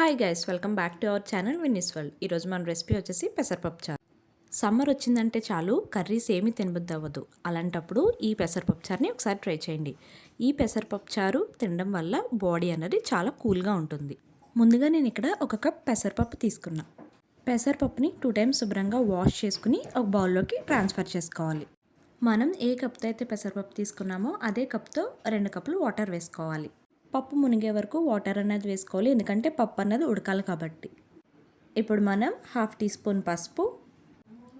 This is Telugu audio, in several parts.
Hi guys welcome back to our channel Vinni's world ఈరోజు మన రెసిపీ వచ్చేసి పెసరపప్పు చారు. సమ్మర్ వచ్చిందంటే చాలు కర్రీస్ ఏమీ తినబుద్ది అవ్వదు అలాంటప్పుడు ఈ పెసరపప్పు చారుని ఒకసారి ట్రై చేయండి. ఈ పెసరపప్పు చారు తినడం వల్ల బాడీ అనేది చాలా కూల్గా ఉంటుంది. ముందుగా నేను ఇక్కడ ఒక కప్ పెసరపప్పు తీసుకున్నా. పెసరపప్పుని టూ టైమ్స్ శుభ్రంగా వాష్ చేసుకుని ఒక బౌల్లోకి ట్రాన్స్ఫర్ చేసుకోవాలి. మనం ఏ కప్తో అయితే పెసరపప్పు తీసుకున్నామో అదే కప్తో రెండు కప్పులు వాటర్ వేసుకోవాలి. పప్పు మునిగే వరకు వాటర్ అనేది వేసుకోవాలి. ఎందుకంటే పప్పు అన్నది ఉడకాలి కాబట్టి. ఇప్పుడు మనం హాఫ్ టీ స్పూన్ పసుపు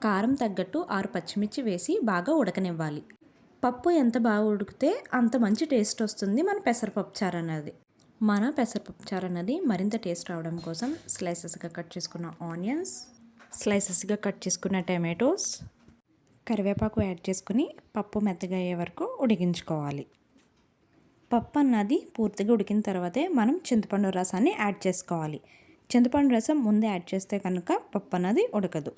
కారం తగ్గట్టు ఆరు పచ్చిమిర్చి వేసి బాగా ఉడకనివ్వాలి. పప్పు ఎంత బాగా ఉడికితే అంత మంచి టేస్ట్ వస్తుంది మన పెసరపప్పు చారు అన్నది. మన పెసరపప్పు చారు అన్నది మరింత టేస్ట్ రావడం కోసం స్లైసెస్గా కట్ చేసుకున్న ఆనియన్స్ స్లైసెస్గా కట్ చేసుకున్న టమాటోస్ కరివేపాకు యాడ్ చేసుకుని పప్పు మెత్తగా అయ్యే వరకు ఉడికించుకోవాలి. పప్పు అన్నది పూర్తిగా ఉడికిన తర్వాతే మనం చింతపండు రసాన్ని యాడ్ చేసుకోవాలి. చింతపండు రసం ముందే యాడ్ చేస్తే కనుక పప్పు అన్నది ఉడకదు.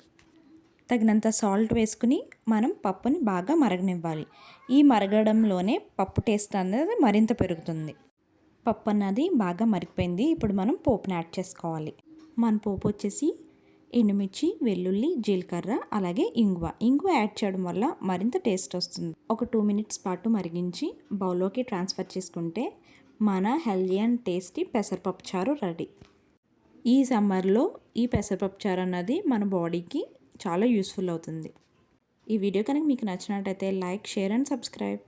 తగినంత సాల్ట్ వేసుకుని మనం పప్పుని బాగా మరగనివ్వాలి. ఈ మరగడంలోనే పప్పు టేస్ట్ అనేది మరింత పెరుగుతుంది. పప్పు అన్నది బాగా మరిగిపోయింది. ఇప్పుడు మనం పోపుని యాడ్ చేసుకోవాలి. మన పోపు వచ్చేసి ఎండుమిర్చి వెల్లుల్లి జీలకర్ర అలాగే ఇంగువ. ఇంగువ యాడ్ చేయడం వల్ల మరింత టేస్ట్ వస్తుంది. ఒక టూ మినిట్స్ పాటు మరిగించి బౌల్లోకి ట్రాన్స్ఫర్ చేసుకుంటే మన హెల్దీ అండ్ టేస్టీ పెసరపప్పు చారు రెడీ. ఈ సమ్మర్లో ఈ పెసరపప్పు చారు అన్నది మన బాడీకి చాలా యూస్ఫుల్ అవుతుంది. ఈ వీడియో కనుక మీకు నచ్చినట్టయితే లైక్ షేర్ అండ్ సబ్స్క్రైబ్.